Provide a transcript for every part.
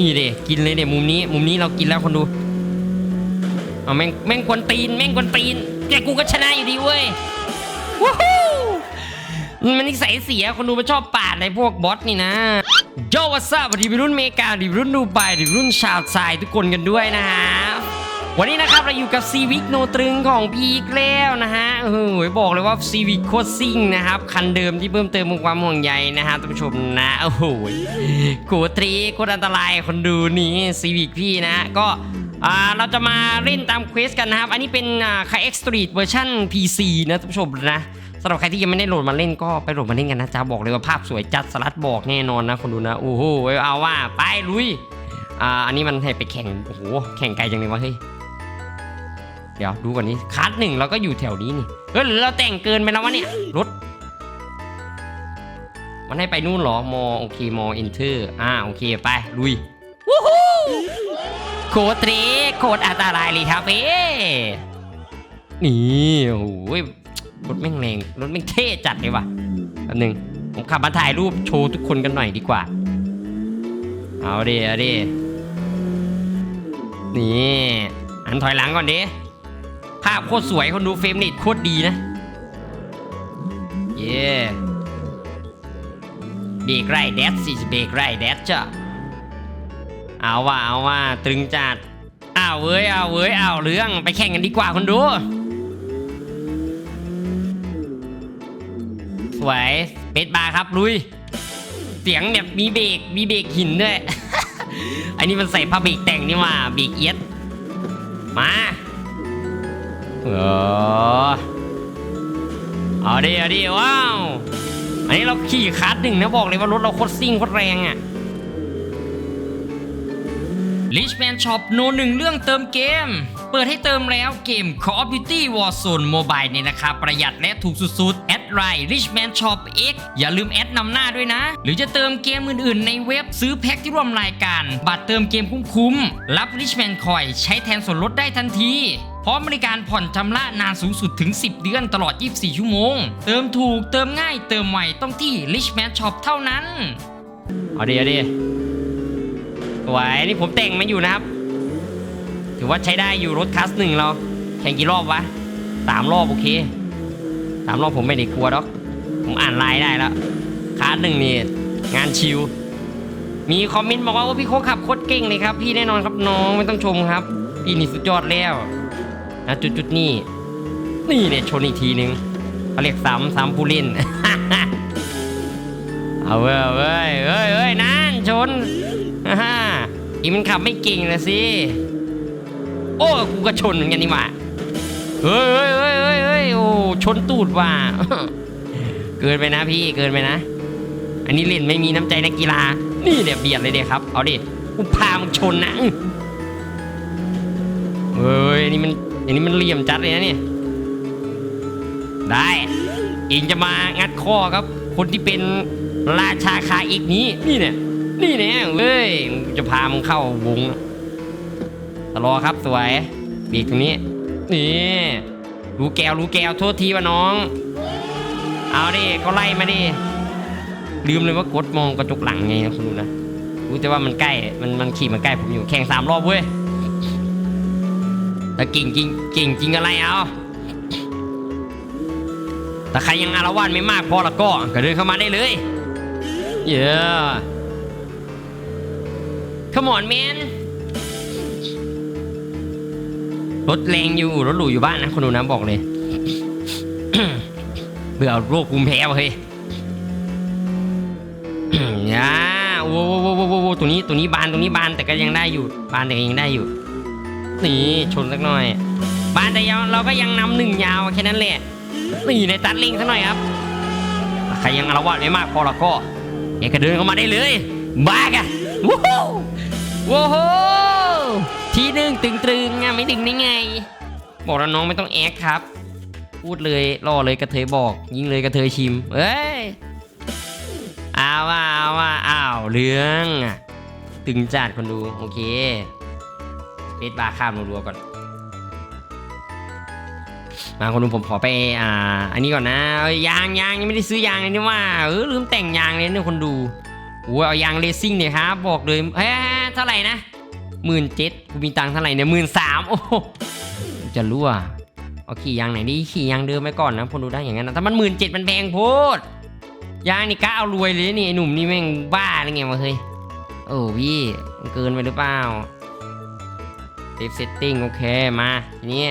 นี่เด็กินเลยเด็มุมนี้มุมนี้เรากินแล้วคนดูเอาแม่งแม่งกวนตีนแม่งกวนตีนแต่กูก็ชนะอยู่ดีเว้ยวู้ฮู้มันนิสัยเสียคนดูมันชอบปาดในพวกบอสนี่นะโยวัสซาบดีบรุ่นเมกาดีบรุ่นดูไบดีบรุ่นชาวทรายทุกคนกันด้วยนะฮะ วันนี้นะครับเราอยู่กับซีวิกโนตรึงของพีอีกแล้วนะฮะเออบอกเลยว่าซีวิกโคตรซิ่งนะครับคันเดิมที่เพิ่มเติมความห่วงใยนะฮะท่านผู้ชมนะโอ้โหโกตรีโคตรอันตรายคนดูนี่ซีวิกพี่นะก็อ่าเราจะมาเล่นตามเควสกันนะครับ อันนี้เป็นอ่าคายเอ็กซ์ตรีทเวอร์ชัน PC นะท่านผู้ชมนะสำหรับใครที่ยังไม่ได้โหลดมาเล่นก็ไปโหลดมาเล่นกันนะจ๊ะบอกเลยว่าภาพสวยจัดสลัดบอกแน่นอนนะคนดูนะโอ้โหเอาว่าไปลุยอ่าอันนี้มันให้ไปแข่งโอ้โหแข่งไกลจังเลยวะเฮ้ย เดี๋ยวดูก่อนนี้คัสหนึ่งเราก็อยู่แถวนี้นี่เฮ้ยหรือเราแต่งเกินไปแล้ววะเนี่ยรถมันให้ไปนู่นเหรอมอโอเคมอเอนเตอร์อ่าโอเคไปลุยวู้ฮู้โคตรเทรโคตรอันตรายเลยครับเอ้นี่โอ้โหรถแม่งแรงรถแม่งเท่จัดเลยว่ะแป๊บนึงผมขับมาถ่ายรูปโชว์ทุกคนกันหน่อยดีกว่า เอาดิเอาดินี่อันถอยหลังก่อนดิ ภาพโคตรสวยคนดูเฟรมเรทโคตรดีนะ เย่เบรกไรแดดสิเบรกไรแดดจ้ะเอาว่าเอาว่าตรึงจัดอ้าวเว้ยเอาเว้ยเอาเรื่องไปแข่งกันดีกว่าคนดู สวยเบสบาครับลุย เสียงแบบมีเบรกมีเบรกหินด้วย อันนี้มันใส่ผ้าเบรกแต่งนี่ว่าเบรกเอียดมา เออเอาดิเอาดิว้าวอันนี้เราขี่คัสหนึ่งนะบอกเลยว่ารถเราโคตรซิ่งโคตรแรงอะ Richman Shop โนหนึ่งเรื่องเติมเกม เปิดให้เติมแล้วเกม Call of Duty Warzone Mobile ในราคาประหยัดและถูกสุดๆ แอดไลน์ Richman Shop X อย่าลืมแอดนำหน้าด้วยนะ หรือจะเติมเกมอื่นๆ ในเว็บซื้อแพ็คที่ร่วมรายการ บัตรเติมเกมคุ้มๆ รับ Richman Coin ใช้แทนส่วนลดได้ทันที พร้อมบริการผ่อนชำระนานสูงสุดถึง 10 เดือนตลอด 24 ชั่วโมง เติมถูกเติมง่ายเติมไวต้องที่ Richman Shop เท่านั้น เอาดิเอาดิสวยนี่ผมแต่งมาอยู่นะครับ ถือว่าใช้ได้อยู่รถคัสหนึ่งเรา แข่งกี่รอบวะสามรอบโอเคสามรอบผมไม่ได้กลัวหรอก ผมอ่านไลน์ได้แล้วคัสหนึ่งนี่งานชิว มีคอมเมนต์บอกว่าพี่โคขับโคตรเก่งเลยครับ พี่แน่นอนครับน้องไม่ต้องชมครับ พี่นี่สุดยอดแล้ว นะจุดจุดๆนี่นี่เนี่ยชนอีกทีนึงเขาเรียกซ้ำซ้ำผู้เล่น เอาเว้ยเว้ยเอ้ยเอ้ยนั่นชนฮ่าอีมันขับไม่เก่งนะสิ โอ้กูก็ชนเหมือนกันนี่หว่าเฮ้ยเฮ้ยเฮ้ยเฮ้ยโอ้ชนตูดว่ะเกินไปนะพี่เกินไปนะ อันนี้เล่นไม่มีน้ำใจนักกีฬา นี่เนี่ยเบียดเลยเด็ครับ เอาดิกูพามึงชนนะอื้อเฮ้ยนนี้มัน อันนี้มันเหลี่ยมจัดเลยนะเนี่ย ได้เองจะมางัดข้อครับ คนที่เป็นราชาคาอีกนี้ นี่เนี่ย นี่เนี่ยเว้ย จะพามึงเข้าวงตลอครับสวย บีกตรงนี้ นี่ รู้แก้วรู้แก้วโทษทีว่าน้อง เอาดิก็ไล่มาดิ ลืมเลยว่ากดมองกระจกหลังไงนะคุณดูนะ รู้แต่ว่ามันใกล้ มันมันขี่มาใกล้ผมอยู่ แข่งสามรอบเว้ย แต่เก่งจริงเก่งจริงอะไรเอาแต่ใครยังอารวาสไม่มากพอแล้วก็ก็เดินเข้ามาได้เลยเย้ Come on man รถแรงอยู่รถหรูอยู่บ้านนะคนดูนะบอกเลยเบื่อโรคภูมิแพ้วะเฮ้ยย่าโว้โว้โว้โว้โว้ตัวนี้ตัวนี้บานตัวนี้บานแต่ก็ยังได้อยู่บานแต่ก็ยังได้อยู่ นี่ชนสักหน่อยบานแต่ยังเราก็ยังนำหนึ่งยาวแค่นั้นแหละนี่ในตัดลิงซะหน่อยครับ ใครยังอารวาสไม่มากพอแล้วก็เอกเดินเข้ามาได้เลยบ้ากะว้าวว้าวทีหนึ่งตึงตรึงอะไม่ดึงได้ไง บอกแล้วน้องไม่ต้องแอคครับ พูดเลยล่อเลยกระเทยบอก ยิงเลยกระเทยชิม เอ้ยเอาว่าเอาวอ้าวเรื่องตึงจัดคนดูโอเค เบสบาร์ข้ามรัวๆก่อนมาคนดูผมขอไปอ่า อันนี้ก่อนนะยางยางยังไม่ได้ซื้อยางเลยนี่ว่าเออลืมแต่งยางเลยเนี่ยคนดูโอ้ยเอายางเลสซิ่งเนี่ยครับบอกเลยเฮ้ยเท่าไหร่นะหมื่นเจ็ดกูมีตังค์เท่าไหร่เนี่ยหมื่นสามโอ้จะรั่วเอาขี่ยางไหนดีขี่ยางเดิมไปก่อนนะพอดูได้อย่างนั้นนะถ้ามันหมื่นเจ็ดมันแพงโพดยางนี่กะเอารวยเลยนี่ไอ้หนุ่มนี่แม่งบ้าอะไรเงี้ยวะเฮ้ยโอ้พี่เกินไปหรือเปล่า เซฟเซตติ้งโอเคมาทีนี้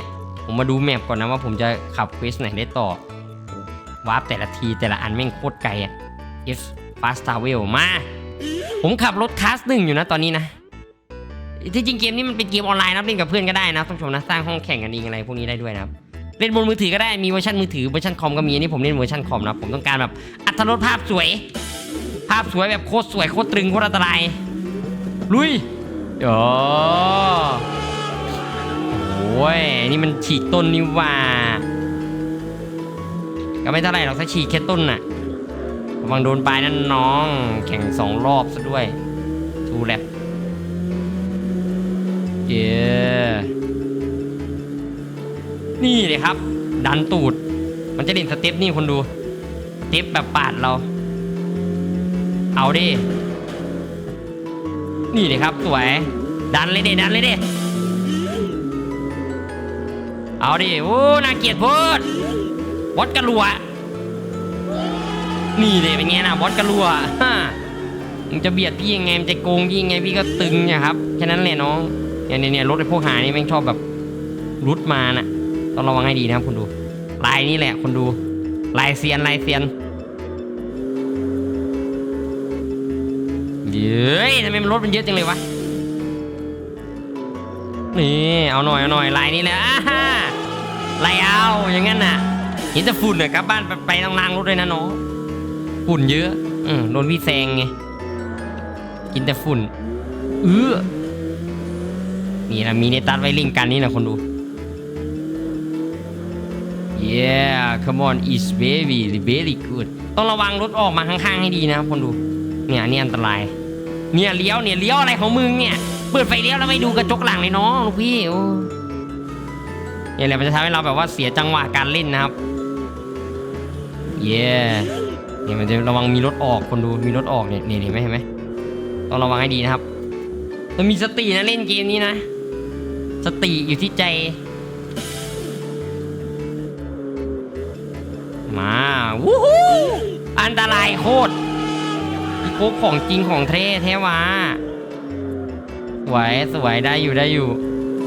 ผมมาดูแมปก่อนนะว่าผมจะขับเควสไหนได้ต่อวาร์ปแต่ละทีแต่ละอันแม่งโคตรไกลอะ F Fast Travel มา ผมขับรถคลาสหนึ่งอยู่นะตอนนี้นะที่จริงเกมนี้มันเป็นเกมออนไลน์นะเล่นกับเพื่อนก็ได้นะท่านผู้ชมนะสร้างห้องแข่งกันเองอะไรพวกนี้ได้ด้วยนะครับเล่นบนมือถือก็ได้มีเวอร์ชันมือถือเวอร์ชันคอมก็มีอันนี้ผมเล่นเวอร์ชันคอมนะผมต้องการแบบอัตรสภาพสวย ภาพสวยแบบโคตรสวยโคตรตรึงโคตรอันตรายลุยอ้โอ้ ยนี่มันฉีกต้นนี่ว่า ก็ไม่เท่าไหร่หรอกถ้าฉีกแค่ต้นน่ะระวังโดนปลายนั่นน้อง แข่งสองรอบซะด้วยทูแลบเย้นี่เลยครับ ดันตูด มันจะเด่นสเต็ปนี่คนดูสเต็ปแบบปาดเรา เอาดิ นี่เลยครับสวย ดันเลยดิดันเลยดิ เอาดิโอ้น่าเกลียดโพูดวอดกระลัว นี่เลยเป็นไงนะบอสกระลัวฮ่ามึงจะเบียดพี่ยังไงมจะโกงพี่ยังไงพี่ก็ตึงเนี่ยครับแค่นั้นแหละน้องเนี่ยเนี่ยเนี่ยรถไอ้พวกหานี่แม่งชอบแบบรุดมาน่ะต้องระวังให้ดีนะครับคุณดู ลายนี่แหละคุณดู ลายเซียนลายเซียนเย้ยทำไมมันรถมันเยอะจังเลยวะนี่เอาหน่อยเอาหน่อยลายนี้แหละ อ่าฮ่าลายเอาอย่างงั้นน่ะเห็นจะฝุ่นเลยกลับบ้านไปไปต้องล้างรถด้วยนะน้องฝุ่นเยอะอืมโดนพี่แซงไงกินแต่ฝุ่นเออนี่นะมีในตัดไว้ลิงกันนี่นะคนดู yeah come on is very very good ต้องระวังรถออกมาข้างๆให้ดีนะครับคนดู เนี่ยนี่อันตราย เนี่ยเลี้ยวเนี่ยเลี้ยวอะไรของมึงเนี่ย เปิดไฟเลี้ยวแล้วไม่ดูกระจกหลังเลยน้องลูกพี่โอ้ นี่ยแหละมันจะทำให้เราแบบว่าเสียจังหวะการเล่นนะครับ yeah เนี่ยมันจะระวังมีรถออกคนดูมีรถออกเนี่ยเนี่ยเห็นไหมเห็นไหมต้องระวังให้ดีนะครับต้องมีสตินะเล่นเกมนี้นะ สติอยู่ที่ใจ มาวู้ฮู้อันตรายโคตรโคกของจริงของเท่แท้วะสวยสวยได้อยู่ได้อยู่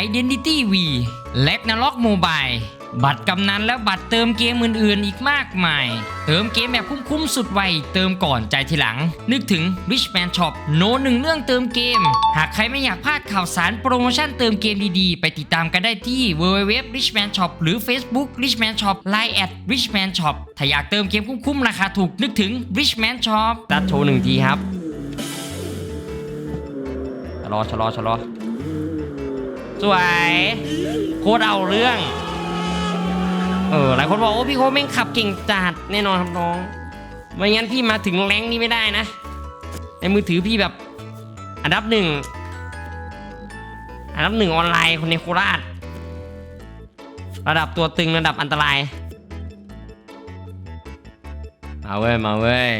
Identity V และนล็อกโมบายบัตรกำนันและบัตรเติมเกมอื่นๆ อีกมากมาย เติมเกมแบบคุ้มๆ สุดไว เติมก่อนใจทีหลัง นึกถึง Richman Shop โนหนึ่งเรื่องเติมเกม หากใครไม่อยากพลาดข่าวสารโปรโมชั่นเติมเกมดีๆ ไปติดตามกันได้ที่ www richman shop หรือ Facebook richman shop line at richman shop ถ้าอยากเติมเกมคุ้มๆ ราคาถูกนึกถึง richman shop ตัดโชว์หนึ่งทีครับชะลอชะลอชะลอ สวยโคตรเอาเรื่อง เออหลายคนบอกโอ้พี่โคแม่งขับเก่งจัดแน่นอนครับน้องไม่งั้นพี่มาถึงแรงนี้ไม่ได้นะในมือถือพี่แบบอันดับหนึ่งอันดับหนึ่งออนไลน์คนในโคราช ระดับตัวตึงระดับอันตราย มาเว้ย มาเว้ย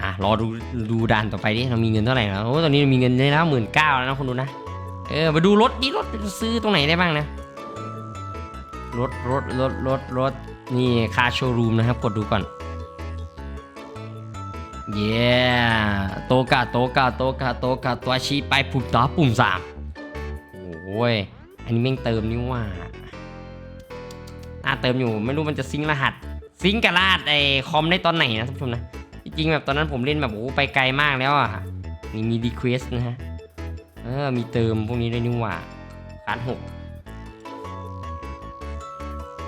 อะ รอดูดูด่านต่อไปดิเรามีเงินเท่าไหร่แล้วโอ้ตอนนี้เรามีเงินได้แล้วหมื่นเก้าแล้วนะคนดูนะ เออมาดูรถดิรถซื้อตรงไหนได้บ้างนะ รถรถรถรถรถนี่คาโชว์รูมนะครับ กดดูก่อน เย้โตกะโตกะโตกะโตกะตัวชี้ไปปุ่มต่อปุ่มสามโอ้ยอันนี้แม่งเติมนี่ว่าน่าเติมอยู่ไม่รู้มันจะซิงรหัส ซิงกับรหัสไอคอมได้ตอนไหนนะท่านผู้ชมนะจริงๆแบบตอนนั้นผมเล่นแบบโอ้ไปไกลมากแล้วอะนี่มีรีเควสนะฮะ เออ มีเติมพวกนี้ด้วยนี่หว่าการดหก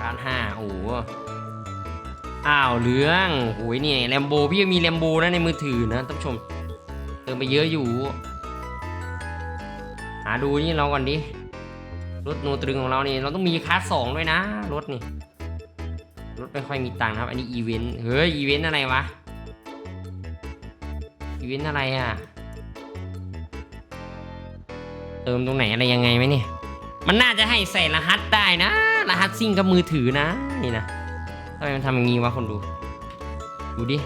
การดห้าโอ้โหอ้าวเรื่องโอ้ยนี่แลมโบพี่ยังมีแลมโบนะในมือถือนะท่านผู้ชม เติมไปเยอะอยู่ หาดูนี่เราก่อนดิ รถโนตรึงของเรานี่เราต้องมีคาสสองด้วยนะ รถนี่ รถไม่ค่อยมีตังค์ครับ อันนี้อีเวนต์ เฮ้ยอีเวนต์อะไรวะ อีเวนต์อะไรอะ เติมตรงไหนอะไรยังไงไหมเนี่ย มันน่าจะให้ใส่รหัสได้นะ รหัสซิ่งกับมือถือนะนี่นะทำไมมันทำอย่างงี้วะคนดู ดูดิ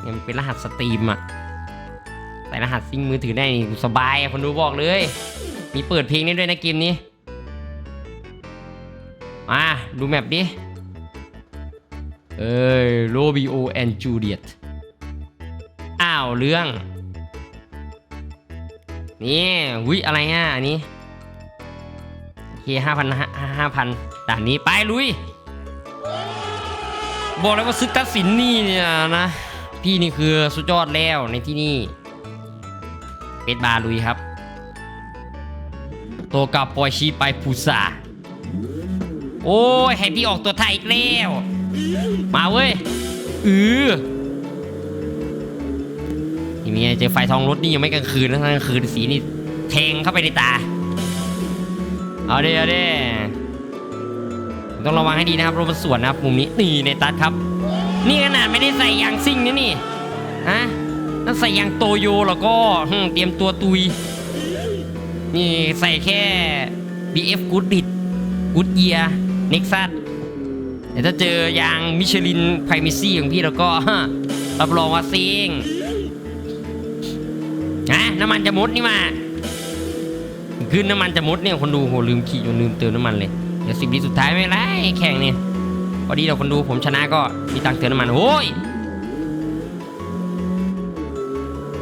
เนี่ยมันเป็นรหัสสตรีมอะใส่รหัสซิ่งมือถือได้นี่สบายคนดูบอกเลย มีเปิดเพลงได้ด้วยนะเกมนี้มาดูแมปดิ เอ้ยโรบิโอแอนจูเลียตอ้าวเรื่อง นี่วิอะไรอะอันนี้โอเคห้าพันห้าพันด่านนี้ไปลุย บอกเลยว่าซึกตัดสินนี่เนี่ยนะ พี่นี่คือสุดยอดแล้วในที่นี่เป็ดบาลุยครับตัวกับปอยชีไปพูซาโอ้ยให้พี่ออกตัวไทยอีกแล้ว มาเว้ยอือ นี่มีไงเจอไฟทองรถนี่ยังไม่กลางคืนนะถ้ากลางคืนสีนี่แทงเข้าไปในตา เอาเดิเอาดิต้องระวังให้ดีนะครับรถมันสวนนะครับมุมนี้นี่ในตัดครับ นี่ขนาดไม่ได้ใส่ยางซิ่งนะนี่ฮะถ้าใส่ยางโตโยแล้วก็เตรียมตัวตุย นี่ใส่แค่ BF Good b i t Good Year Nexus แต่ถ้าเจอยางมิชลินไพรมิซี่ของพี่แล้วก็รับรองว่าซิง นะน้ำมันจะหมดนี่มาขึ้นน้ำมันจะหมดเนี่ยคนดูโหลืมขี่จนลืมเติมน้ำมันเลยเดี๋ยวสิบวิสุดท้ายไม่ไรแข่งเนี่ยพอดีเราคนดูผมชนะก็มีตังเติมน้ำมันโอ้ย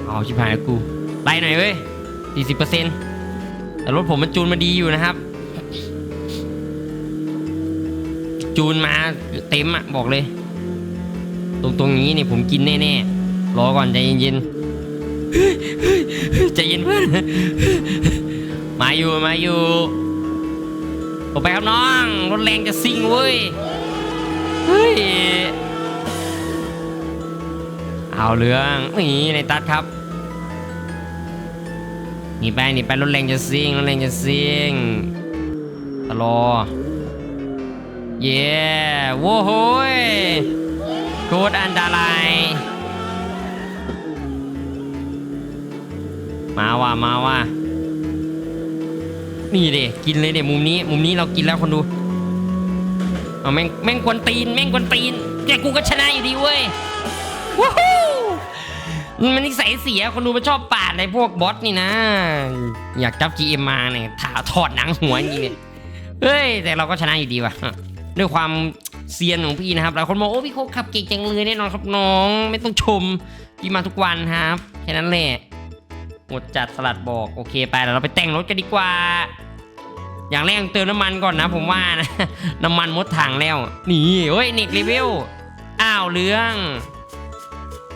เอาชิบหายแล้วกูไล่หน่อยเว้ยสี่สิบเปอร์เซ็นต์แต่รถผมมันจูนมาดีอยู่นะครับ จูนมาเต็มอะบอกเลย ตรงตรงนี้เนี่ยผมกินแน่ๆรอก่อนใจเย็นๆ ใจเย็นเพื่อน มาอยู่มาอยู่ออกไปครับน้อง รถแรงจะซิ่งเว้ย เฮ้ย เอาเรื่องนี่ในตัดครับหนีไปหนีไปรถแรงจะซิ่งรถแรงจะซิ่งตลอเย้โว้โหยโคตรอันตราย มาว่ะมาว่ะนี่เด็กินเลยเด็มุมนี้ มุมนี้เรากินแล้วคนดูเอาแม่งแม่งกวนตีน แม่งกวนตีนแต่กูก็ชนะอยู่ดีเว้ยวู้ฮู้มันนิสัยเสียคนดูมันชอบปาดในพวกบอสนี่นะ อยากจับ GM มาเนี่ยถาถอดหนังหัวจริงเนี่ยเฮ้ย แต่เราก็ชนะอยู่ดีว่ะด้วยความเซียนของพี่นะครับหลายคนบอกโอ้พี่โคกขับเก่งจังเลยแน่นอนครับน้อง ไม่ต้องชมพี่มาทุกวันครับแค่นั้นแหละ หมดจัดสลัดบอกโอเคไปเดี๋ยวเราไปแต่งรถกันดีกว่า อย่างแรกเติมน้ำมันก่อนนะ ผมว่านะน้ำมันหมดถังแล้วนี่เฮ้ยเน็กเลเวอ้าวเรื่อง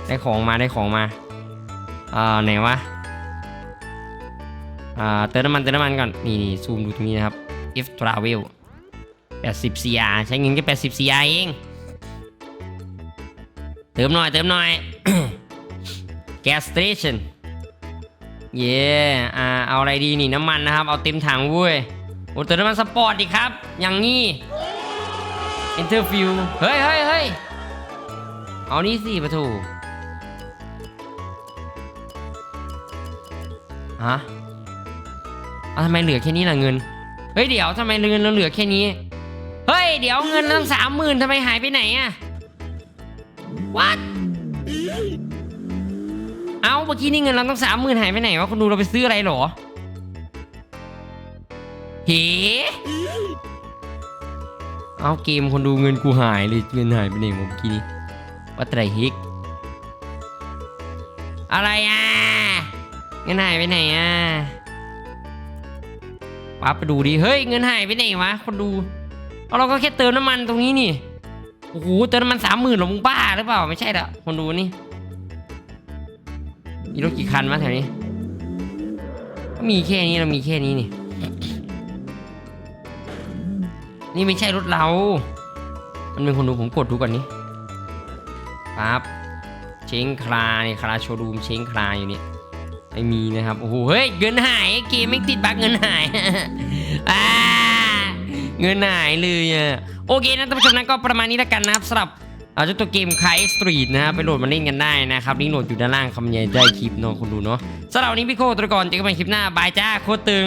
ได้ของมาได้ของมาอ่าไหนวะอ่าเติมน้ำมันเติมน้ำมันก่อนนี่นี่ซูมดูตรงนี้นะครับ F Travel 80 CR ใช้เงินแค่80 CR เองเติมหน่อยเติมหน่อย Gas Station เย่อ่าเอาอะไรดีนี่น้ำมันนะครับ เอาเต็มถังเว้ยโอ้เติมน้ำมันสปอร์ตดิครับ อย่างนี้ Interview เฮ้ยเฮ้ยเฮ้ยเอานี่สิประทูฮะเอาทำไมเหลือแค่นี้ล่ะเงิน เฮ้ยเดี๋ยวทำไมเงินเราเหลือแค่นี้ เฮ้ยเดี๋ยวเงินตั้งสามหมื่นทำไมหายไปไหนอะ what เอาเมื่อกี้นี่เงินเราตั้งสามหมื่นหายไปไหนวะคุณดูเราไปซื้ออะไรหรอเฮ้เอาเกมคนดูเงินกูหายเลยเงินหายไปไหนเมื่อกี้นี้ว่าแต่ฮิกอะไรอะเงินหายไปไหนอะปั๊บไปดูดิเฮ้ยเงินหายไปไหนวะคนดูเอาเราก็แค่เติมน้ำมันตรงนี้นี่โอ้โหเติมน้ำมันสามหมื่นหรอมึงบ้าหรือเปล่าไม่ใช่ละคนดูนี่ มีรถกี่คันวะแถวนี้ ก็มีแค่นี้เรามีแค่นี้นี่ นี่ไม่ใช่รถเรา มันเป็นคนดูผมกดดูก่อนนี่ปั๊บเชงคลาเนี่ยคลาโชว์รูมเชงคลาอยู่เนี่ยไม่มีนะครับ โอ้โห เฮ้ย เงินหายเกมไม่ติดบั๊กเงินหายเงินหายเลยอะ โอเคนะท่านผู้ชมนะก็ประมาณนี้แล้วกันนะครับสำหรับ เอาเจ้าตัวเกมคลายเอ็กซ์ตรีทนะครับไปโหลดมาเล่นกันได้นะครับลิงก์โหลดอยู่ด้านล่างคำใหญ่ได้คลิปเนาะคนดูเนาะสำหรับวันนี้พี่โคตรก่อนเจอกันใหม่คลิปหน้าบายจ้าโคตรตึง